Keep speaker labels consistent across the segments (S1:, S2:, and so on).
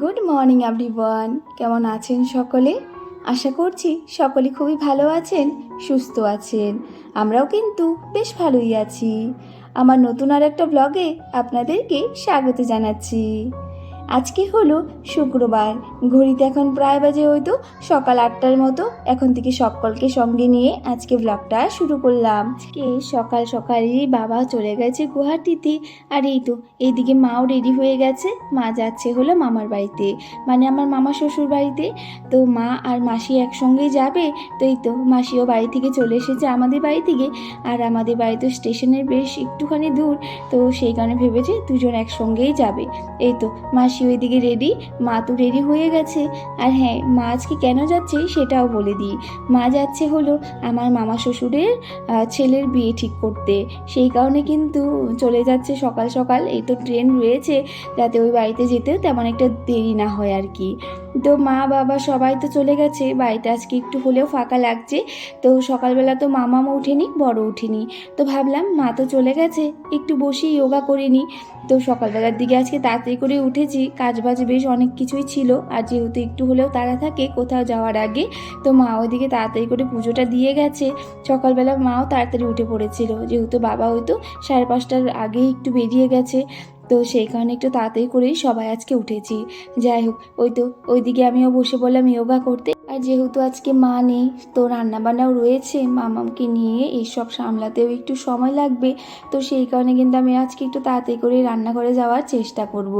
S1: Good morning everyone কেমন আছেন সকলে? আশা করছি সকলে খুবই ভালো আছেন, সুস্থ আছেন। আমরাও কিন্তু বেশ ভালোই আছি। আমার নতুন আর একটা ব্লগে আপনাদেরকে স্বাগত জানাচ্ছি। আজকে হলো শুক্রবার। ঘড়িতে এখন প্রায় বাজে হয়তো সকাল আটটার মতো। এখন থেকে সকলকে সঙ্গে নিয়ে আজকে ব্লগটা শুরু করলাম। আজকে সকাল সকালই বাবা চলে গেছে গুয়াহাটিতে। আর এই তো, এইদিকে মাও রেডি হয়ে গেছে। মা যাচ্ছে হলো মামার বাড়িতে। মানে আমার মামা শ্বশুর বাড়িতে। তো মা আর মাসি একসঙ্গেই যাবে। তো এই তো, মাসিও বাড়ি থেকে চলে এসেছে আমাদের বাড়ি থেকে। আর আমাদের বাড়ি তো স্টেশনের বেশ একটুখানি দূর। তো সেই কারণে ভেবেছে দুজন একসঙ্গেই যাবে। এই তো, মাসি ওইদিকে রেডি মা তো রেডি হয়ে গেছে। আর হ্যাঁ মা আজকে কেন যাচ্ছে সেটাও বলে দিই। মা যাচ্ছে হলো আমার মামা শ্বশুরের ছেলের বিয়ে ঠিক করতে। সেই কারণে কিন্তু চলে যাচ্ছে সকাল সকাল। এই তো ট্রেন রয়েছে, যাতে ওই বাড়িতে যেতে তেমন একটা দেরি না হয় আর কি। তো মা, বাবা সবাই তো চলে গেছে। বাড়িতে আজকে একটু হলেও ফাঁকা লাগছে। তো সকালবেলা তো মামামা উঠেনি বড় উঠেনি তো ভাবলাম, মা তো চলে গেছে, একটু বসে যোগা করে নিই। তো সকালবেলার দিকে আজকে তাড়াতাড়ি করে উঠেছি কাজ বাজ বেশ অনেক কিছুই ছিল। আর যেহেতু একটু হলেও তাড়া থাকে, কোথাও যাওয়ার আগে। তো মা ওইদিকে তাড়াতাড়ি করে পুজোটা দিয়ে গেছে। সকালবেলা মাও তাড়াতাড়ি উঠে পড়েছিল। যেহেতু বাবা হয়তো সাড়ে পাঁচটার আগেই একটু বেরিয়ে গেছে। তো সেই কারণে একটু তাড়াতাড়ি করেই সবাই আজকে উঠেছি। যাই হোক, ওই তো, ওইদিকে আমিও বসে বললাম ইয়োগা করতে। আর যেহেতু আজকে মা নেই, তো রান্নাবান্নাও রয়েছে। মামামকে নিয়ে এইসব সামলাতেও একটু সময় লাগবে। তো সেই কারণে কিন্তু আমি আজকে একটু তাড়াতাড়ি করে রান্নাঘরে যাওয়ার চেষ্টা করব।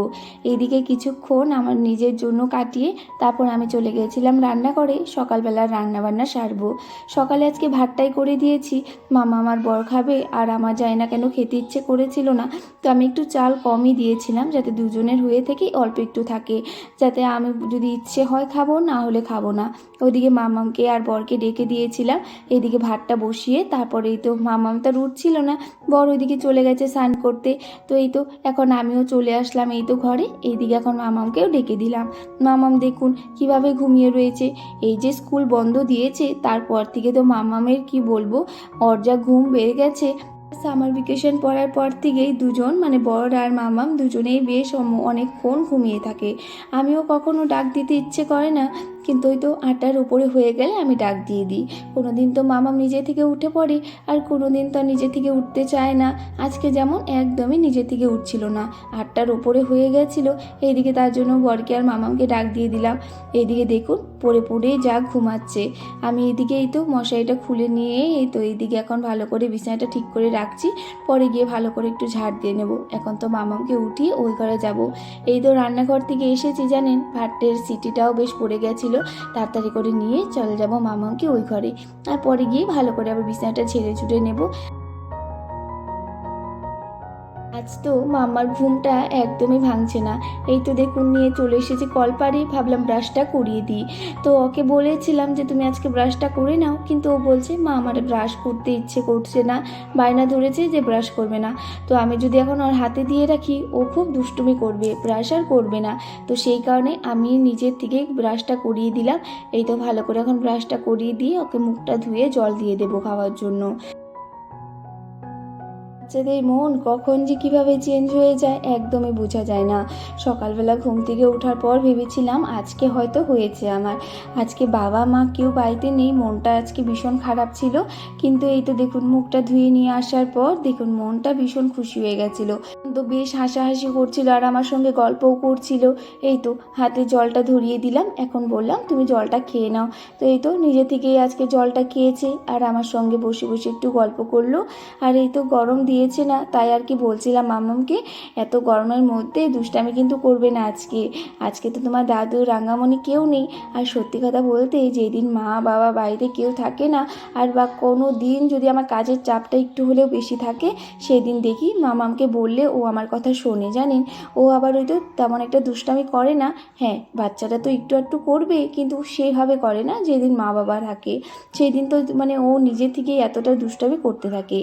S1: এইদিকে কিছুক্ষণ আমার নিজের জন্য কাটিয়ে তারপর আমি চলে গিয়েছিলাম রান্নাঘরে। সকালবেলা রান্নাবান্না সারব। সকালে আজকে ভাতটাই করে দিয়েছি। মামা আমার বর খাবে আর আমার যায় না কেন খেতে ইচ্ছে করেছিল না। তো আমি একটু চাল কমই দিয়েছিলাম যাতে দুজনের হয়ে থেকেই অল্প একটু থাকে। যাতে আমি যদি ইচ্ছে হয় খাব না হলে খাব না। ওইদিকে মামামকে আর বরকে ডেকে দিয়েছিলাম। এদিকে ভাতটা বসিয়ে তারপরে এই তো মামাম তো উঠছিল না। বর ওইদিকে চলে গেছে স্নান করতে। তো এই তো এখন আমিও চলে আসলাম এই তো ঘরে। এইদিকে এখন মামামকেও ডেকে দিলাম। মামাম দেখুন কীভাবে ঘুমিয়ে রয়েছে। এই যে স্কুল বন্ধ দিয়েছে, তারপর থেকে তো মামামের কি বলব? ওর যা ঘুম বেড়ে গেছে। সামার ভ্যাকেশন পড়ার পর থেকেই দুজন মানে বড় আর মামাম দুজনেই বেশ অনেকক্ষণ ঘুমিয়ে থাকে। আমিও কখনো ডাক দিতে ইচ্ছে করে না। কিন্তু ওই তো আটটার উপরে হয়ে গেলে আমি ডাক দিয়ে দিই। কোনো দিন তো মামাম নিজে থেকে উঠে পড়ে, আর কোনো দিন তো নিজে থেকে উঠতে চায় না। আজকে যেমন একদমই নিজে থেকে উঠছিল না। আটটার উপরে হয়ে গেছিল, এইদিকে তার জন্য বরকে আর মামামকে ডাক দিয়ে দিলাম। এইদিকে দেখুন, পড়ে পড়ে যা ঘুমাচ্ছে। আমি এদিকে এই তো মশারিটা খুলে নিয়ে এই তো এইদিকে এখন ভালো করে বিছানাটা ঠিক করে রাখছি। পরে গিয়ে ভালো করে একটু ঝাড় দিয়ে নেব। এখন তো মামামকে উঠিয়ে ওই ঘরে যাব। এই তো রান্নাঘর থেকে এসেছি জানেন, ভাতের সিটিটাও বেশ পড়ে গেছিল। তাড়াতাড়ি করে নিয়ে চলে যাব মামাকে ওই ঘরে। আর পরে গিয়ে ভালো করে আবার বিছানাটা ছেড়ে ছুটে নেব। আজ তো মামার ঘুমটা একদমই ভাঙছে না। এই তো দেখুন, নিয়ে চলে এসেছি কলপারে ভাবলাম ব্রাশটা করিয়ে দিই। তো ওকে বলেছিলাম যে, তুমি আজকে ব্রাশটা করে নাও। কিন্তু ও বলছে, মা, আমার ব্রাশ করতে ইচ্ছে করছে না। বায়না ধরেছে যে, ব্রাশ করবে না। তো আমি যদি এখন ওর হাতে দিয়ে রাখি, ও খুব দুষ্টুমি করবে, ব্রাশ আর করবে না। তো সেই কারণে আমি নিজের থেকে ব্রাশটা করিয়ে দিলাম। এই তো ভালো করে এখন ব্রাশটা করিয়ে দিয়ে ওকে মুখটা ধুয়ে জল দিয়ে দেবো খাওয়ার জন্য। বাচ্চাদের মন কখন যে কীভাবে চেঞ্জ হয়ে যায় একদমই বোঝা যায় না। সকালবেলা ঘুম থেকে ওঠার পর ভেবেছিলাম আজকে হয়তো হয়েছে আমার। আজকে বাবা মা কেউ বাড়িতে নেই, মনটা আজকে ভীষণ খারাপ ছিল। কিন্তু এই তো দেখুন মুখটা ধুয়ে নিয়ে আসার পর দেখুন মনটা ভীষণ খুশি হয়ে গেছিল। তো বেশ হাসাহাসি করছিল আর আমার সঙ্গে গল্পও করছিল। এই তো হাতে জলটা ধরিয়ে দিলাম, এখন বললাম, তুমি জলটা খেয়ে নাও। তো এই তো নিজে থেকেই আজকে জলটা খেয়েছে আর আমার সঙ্গে বসে বসে একটু গল্প করল। আর এই তো গরম দিয়েছে না, তাই আর কি বলছিলাম মামামকে এত গরমের মধ্যে দুষ্টামি কিন্তু করবে না আজকে। আজকে তো তোমার দাদু রাঙ্গামণি কেউ নেই। আর সত্যি কথা বলতে, যেদিন মা বাবা বাড়িতে কেউ থাকে না, আর বা কোনো দিন যদি আমার কাজের চাপটা একটু হলেও বেশি থাকে, সেদিন দেখি মামামকে বললে ও আমার কথা শোনে, জানেন? ও আবার ওই তো তেমন একটা দুষ্টামি করে না। হ্যাঁ বাচ্চাটা তো একটু একটু করবে, কিন্তু সেভাবে করে না যেদিন মা বাবা থাকে। সেই দিন তো মানে ও নিজে থেকেই এতটা দুষ্টামি করতে থাকে।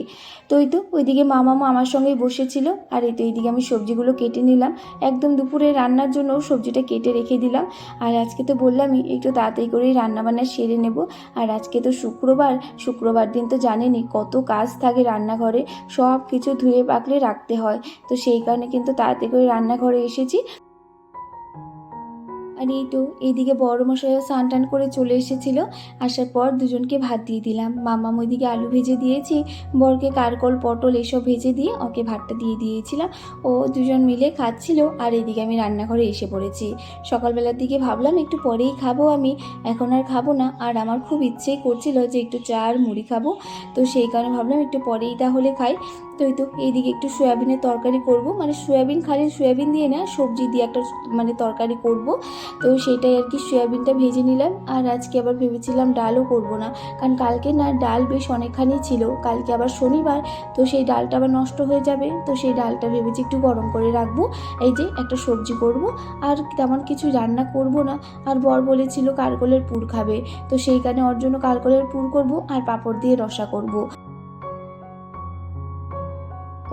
S1: তো ওই তো ওইদিকে মামামা আমার সঙ্গেই বসেছিল, আর এই তো এইদিকে আমি সবজিগুলো কেটে নিলাম। একদম দুপুরে রান্নার জন্য সবজিটা কেটে রেখে দিলাম। আর আজকে তো বললামই, একটু তাড়াতাড়ি করেই রান্নাবান্না সেরে নেব। আর আজকে তো শুক্রবার শুক্রবার দিন তো জানেনি কত কাজ থাকে রান্নাঘরে সব কিছু ধুয়ে পাকলে রাখতে হয়। তো সেই কারণে কিন্তু তাড়াতাড়ি করে রান্নাঘরে এসেছি। আর এই তো, এইদিকে বড় মশাইও স্নান টান করে চলে এসেছিল। আসার পর দুজনকে ভাত দিয়ে দিলাম। মাম্মাম ওইদিকে আলু ভেজে দিয়েছি, বরকে কারকল, পটল এসব ভেজে দিয়ে ওকে ভাতটা দিয়ে দিয়েছিলাম। ও দুজন মিলে খাচ্ছিল আর এদিকে আমি রান্নাঘরে এসে পড়েছি। সকালবেলার দিকে ভাবলাম একটু পরেই খাব আমি, এখন আর খাব না। আর আমার খুব ইচ্ছেই করছিল যে একটু চা আর মুড়ি খাব। তো সেই কারণে ভাবলাম একটু পরেই তাহলে খাই। তো এই তো, এইদিকে একটু সয়াবিনের তরকারি করব। মানে সয়াবিন খালি সয়াবিন দিয়ে না, সবজি দিয়ে একটা মানে তরকারি করব। তো সেটাই আর কি, সয়াবিনটা ভেজে নিলাম। আর আজকে আবার ভেবেছিলাম ডালও করব না, কারণ কালকে না ডাল বেশ অনেকখানি ছিল। কালকে আবার শনিবার, তো সেই ডালটা আবার নষ্ট হয়ে যাবে। তো সেই ডালটা ভেবেছি একটু গরম করে রাখব। এই যে একটা সবজি করব, আর তেমন কিছু রান্না করব না। আর বর বলেছিল কারকলের পুর খাবে, তো সেই কারণে ওর জন্য কারকলের পুর করব, আর পাঁপড় দিয়ে রসা করব।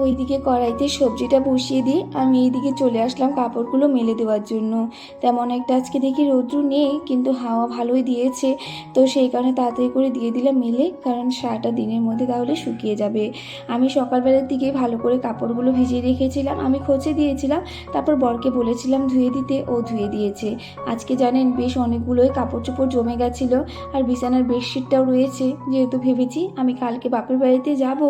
S1: ওইদিকে কড়াইতে সবজিটা বসিয়ে দিয়ে আমি এইদিকে চলে আসলাম কাপড়গুলো মেলে দেওয়ার জন্য। তেমন একটা আজকে দেখি রৌদ্র নেই, কিন্তু হাওয়া ভালোই দিয়েছে। তো সেই কারণে তাড়াতাড়ি করে দিয়ে দিলাম মেলে, কারণ সারাটা দিনের মধ্যে তাহলে শুকিয়ে যাবে। আমি সকালবেলার দিকে ভালো করে কাপড়গুলো ভিজিয়ে রেখেছিলাম, আমি খোঁচে দিয়েছিলাম, তারপর বরকে বলেছিলাম ধুয়ে দিতে, ও ধুয়ে দিয়েছে। আজকে জানেন বেশ অনেকগুলোই কাপড় চোপড় জমে গেছিল, আর বিছানার বেডশিটটাও রয়েছে। যেহেতু ভেবেছি আমি কালকে বাপের বাড়িতে যাব,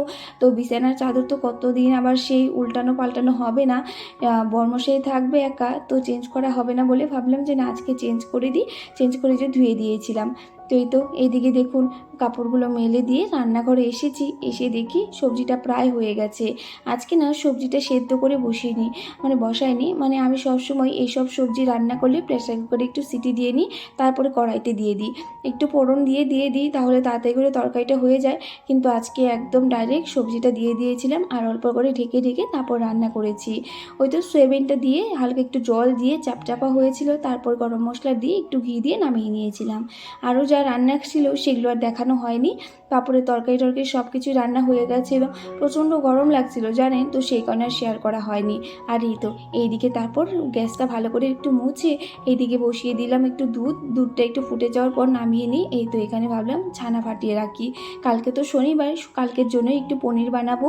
S1: তো বিছানার চাদর তো কতদিন আবার সেই উল্টানো পাল্টানো হবে না। বর্ম বর্মশাই থাকবে একা, তো চেঞ্জ করা হবে না বলে ভাবলাম যে না, আজকে চেঞ্জ করে দিই। চেঞ্জ করে যে ধুয়ে দিয়েছিলাম। তো এই তো, এইদিকে দেখুন, কাপড়গুলো মেলে দিয়ে রান্নাঘরে এসেছি। এসে দেখি সবজিটা প্রায় হয়ে গেছে। আজকে না সবজিটা সেদ্ধ করে বসিয়ে মানে বসাইনি। মানে আমি সবসময় এইসব সবজি রান্না করলে প্রেসার কুকারে একটু সিটি দিয়ে নিই, তারপরে কড়াইতে দিয়ে দিই। একটু ফোড়ন দিয়ে দিয়ে দিই, তাহলে তাড়াতাড়ি করে তরকারিটা হয়ে যায়। কিন্তু আজকে একদম ডাইরেক্ট সবজিটা দিয়ে দিয়েছিলাম আর অল্প করে ঢেকে ঢেকে তারপর রান্না করেছি। ওই তো সোয়াবিনটা দিয়ে হালকা একটু জল দিয়ে চাপচাপা হয়েছিল, তারপর গরম মশলা দিয়ে একটু ঘি দিয়ে নামিয়ে নিয়েছিলাম। আরও যা রান্না ছিল সেগুলো আর দেখানো হয়নি। পাপড়ের তরকারি টরকারি সব কিছু রান্না হয়ে গেছিল প্রচণ্ড গরম লাগছিল, জানেন? তো সেই কারণে আর শেয়ার করা হয়নি। আর এই তো, এইদিকে তারপর গ্যাসটা ভালো করে একটু মুছে এইদিকে বসিয়ে দিলাম একটু দুধ। দুধটা একটু ফুটে যাওয়ার পর নামিয়ে নিই। এই তো এখানে ভাবলাম ছানা ফাটিয়ে রাখি। কালকে তো শনিবার, কালকের জন্য একটু পনির বানাবো।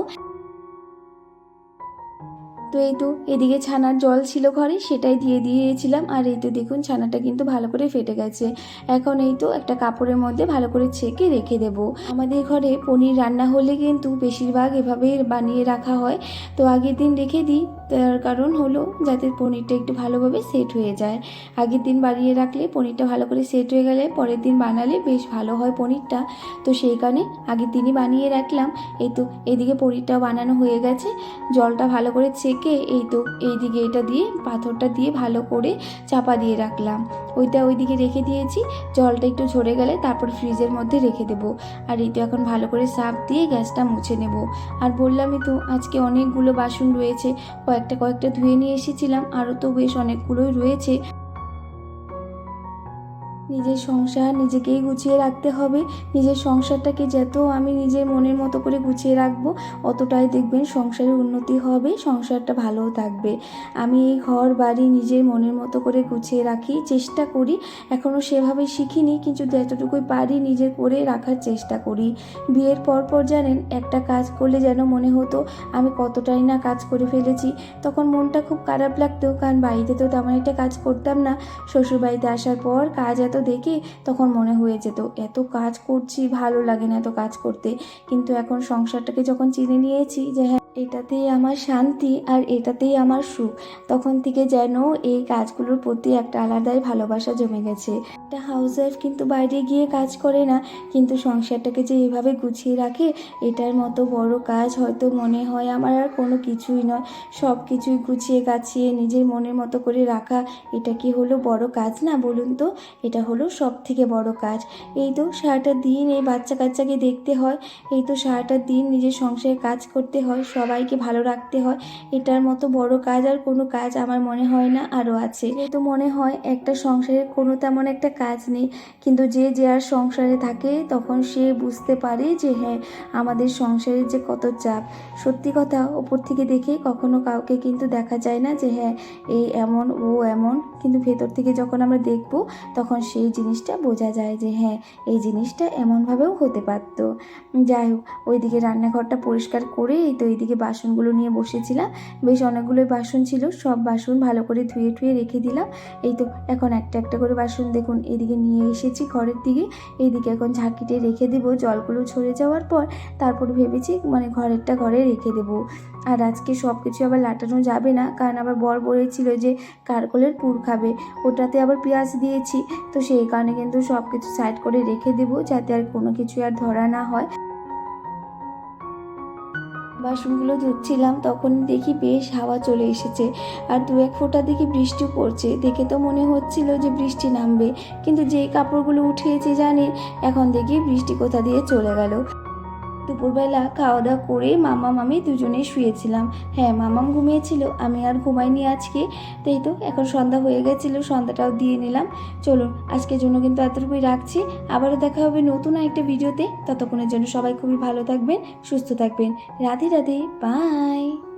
S1: তো এই তো, এদিকে ছানার জল ছিল ঘরে, সেটাই দিয়ে দিয়েছিলাম। আর এই তো দেখুন, ছানাটা কিন্তু ভালো করে ফেটে গেছে। এখন এই তো একটা কাপড়ের মধ্যে ভালো করে ছেঁকে রেখে দেব। আমাদের ঘরে পনির রান্না হলে কিন্তু বেশিরভাগ এভাবেই বানিয়ে রাখা হয়। তো আগের দিন রেখে দিই। তার কারণ হলো যাতে পনিরটা একটু ভালোভাবে সেট হয়ে যায়। আগের দিন বানিয়ে রাখলে পনিরটা ভালো করে সেট হয়ে গেলে পরের দিন বানালে বেশ ভালো হয় পনিরটা। তো সেই কারণে আগের দিনই বানিয়ে রাখলাম। এই তো এদিকে পনিরটাও বানানো হয়ে গেছে। জলটা ভালো করে ছেঁকে এই তো এইদিকে এটা দিয়ে পাথরটা দিয়ে ভালো করে চাপা দিয়ে রাখলাম। ওইটা ওইদিকে রেখে দিয়েছি, জলটা একটু ঝরে গেলে তারপর ফ্রিজের মধ্যে রেখে দেবো। আর এই তো এখন ভালো করে সাফ দিয়ে গ্যাসটা মুছে নেব। আর বললামই তো, আজকে অনেকগুলো বাসন রয়েছে, কয়েকটা কয়েকটা ধুয়ে নিয়ে এসেছিলাম, আরও তো বেশ অনেকগুলোই রয়েছে। নিজের সংসার নিজেকেই গুছিয়ে রাখতে হবে। নিজের সংসারটাকে যত আমি নিজের মনের মতো করে গুছিয়ে রাখব, অতটাই দেখবেন সংসারের উন্নতি হবে, সংসারটা ভালোও থাকবে। আমি এই ঘর, বাড়ি নিজের মনের মতো করে গুছিয়ে রাখি, চেষ্টা করি। এখনও সেভাবে শিখিনি, কিন্তু যতটুকুই পারি নিজের করে রাখার চেষ্টা করি। বিয়ের পর পর জানেন, একটা কাজ করলে যেন মনে হতো আমি কতটাই না কাজ করে ফেলেছি। তখন মনটা খুব খারাপ লাগতো, কারণ বাড়িতে তো তেমন একটা কাজ করতাম না। শ্বশুরবাড়িতে আসার পর কাজ এত দেখে তখন মনে হয়ে যেত, এত কাজ করছি, ভালো লাগে না এত কাজ করতে। কিন্তু এখন সংসারটাকে যখন চিনে নিয়েছি যে হ্যাঁ এটাতেই আমার শান্তি আর এটাতেই আমার সুখ। তখন থেকে যেন এই কাজগুলোর প্রতি একটা আলাদাই ভালোবাসা জমে গেছে। একটা হাউস ওয়াইফ কিন্তু বাইরে গিয়ে কাজ করে না, কিন্তু সংসারটাকে যে এভাবে গুছিয়ে রাখে, এটার মতো বড় কাজ হয়তো মনে হয় আমার আর কোনো কিছুই নয়। সব কিছুই গুছিয়ে গাছিয়ে নিজের মনের মতো করে রাখা, এটা কি হলো বড় কাজ না বলুন তো? এটা হলো সব থেকে বড় কাজ। এই তো সারাটা দিন এই বাচ্চা কাচ্চাকে দেখতে হয়, এই তো সারাটা দিন নিজের সংসারে কাজ করতে হয় সবাইকে ভালো রাখতে হয়। এটার মতো বড় কাজ আর কোনো কাজ আমার মনে হয় না আরও আছে। তো মনে হয় একটা সংসারের কোনো তেমন একটা কাজ নেই, কিন্তু যে যে আর সংসারে থাকে তখন সে বুঝতে পারে যে হ্যাঁ আমাদের সংসারের যে কত চাপ। সত্যি কথা, ওপর থেকে দেখে কখনো কাউকে কিন্তু দেখা যায় না যে হ্যাঁ এই এমন, ও এমন। কিন্তু ভেতর থেকে যখন আমরা দেখব, তখন সেই জিনিসটা বোঝা যায় যে হ্যাঁ এই জিনিসটা এমনভাবেও হতে পারতো। যাই হোক, ওইদিকে রান্নাঘরটা পরিষ্কার করে এই তো এইদিকে এদিকে বাসনগুলো নিয়ে বসেছিলাম, বেশ অনেকগুলোই বাসন ছিল, সব বাসন ভালো করে ধুয়ে টুয়ে রেখে দিলাম। এই তো এখন একটা একটা করে বাসন দেখুন, এদিকে নিয়ে এসেছি ঘরের দিকে এইদিকে এখন ঝাঁকিটে রেখে দেবো, জলগুলো ছড়ে যাওয়ার পর তারপর ভেবেছি মানে ঘরেরটা ঘরে রেখে দেবো। আর আজকে সব কিছু আবার লাটানো যাবে না, কারণ আবার বর বলেছিল যে কারকলের পুর খাবে, ওটাতে আবার পেঁয়াজ দিয়েছি, তো সেই কারণে কিন্তু সব কিছু সাইড করে রেখে দেবো, যাতে আর কোনো কিছু আর ধরা না হয়। বাসনগুলো ধুচ্ছিলাম, তখন দেখি বেশ হাওয়া চলে এসেছে। আর দু এক ফোঁটা দেখি বৃষ্টি পড়ছে। দেখে তো মনে হচ্ছিল যে বৃষ্টি নামবে। কিন্তু যে কাপড়গুলো উঠিয়েছি জানি এখন দেখি বৃষ্টি কোথা দিয়ে চলে গেল। দুপুরবেলা খাওয়া দাওয়া করে মামা, মামি দুজনে শুয়েছিলাম। হ্যাঁ মামাম ঘুমিয়েছিল, আমি আর ঘুমাইনি আজকে। তাই তো, এখন সন্ধ্যা হয়ে গেছিল, সন্ধ্যাটাও দিয়ে নিলাম। চলুন, আজকের জন্য কিন্তু এতটুকুই রাখছি। আবারও দেখা হবে নতুন একটা ভিডিওতে। ততক্ষণের জন্য সবাই খুবই ভালো থাকবেন, সুস্থ থাকবেন। রাধে রাধে, বাই!